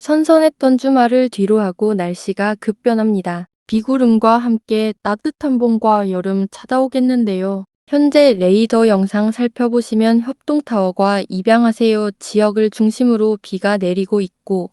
선선했던 주말을 뒤로하고 날씨가 급변합니다. 비구름과 함께 따뜻한 봄과 여름 찾아오겠는데요. 현재 레이더 영상 살펴보시면 협동타워과 입양하세요 지역을 중심으로 비가 내리고 있고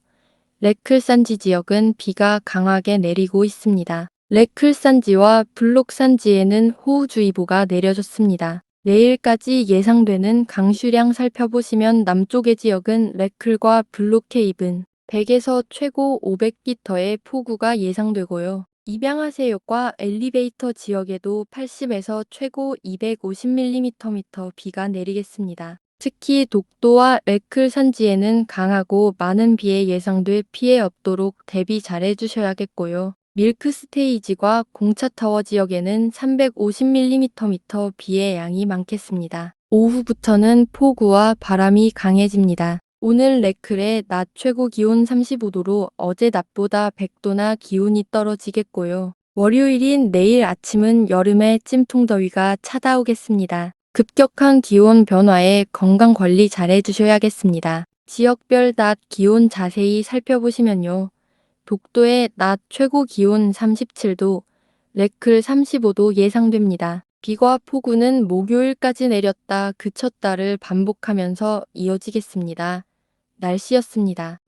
레클산지 지역은 비가 강하게 내리고 있습니다. 레클산지와 블록산지에는 호우주의보가 내려졌습니다. 내일까지 예상되는 강수량 살펴보시면 남쪽의 지역은 레클과 블록케이븐 100에서 최고 500기터의 폭우가 예상되고요. 입양하세요과 엘리베이터 지역에도 80에서 최고 250mm 비가 내리겠습니다. 특히 독도와 레클 산지에는 강하고 많은 비에 예상돼 피해 없도록 대비 잘 해 주셔야겠고요. 밀크 스테이지과 공차타워 지역에는 350mm 비의 양이 많겠습니다. 오후부터는 폭우와 바람이 강해집니다. 오늘 레클의 낮 최고 기온 35도로 어제 낮보다 100도나 기온이 떨어지겠고요. 월요일인 내일 아침은 여름의 찜통더위가 찾아오겠습니다. 급격한 기온 변화에 건강 관리 잘 해주셔야겠습니다. 지역별 낮 기온 자세히 살펴보시면요. 독도의 낮 최고 기온 37도, 레클 35도 예상됩니다. 비와 폭우는 목요일까지 내렸다 그쳤다를 반복하면서 이어지겠습니다. 날씨였습니다.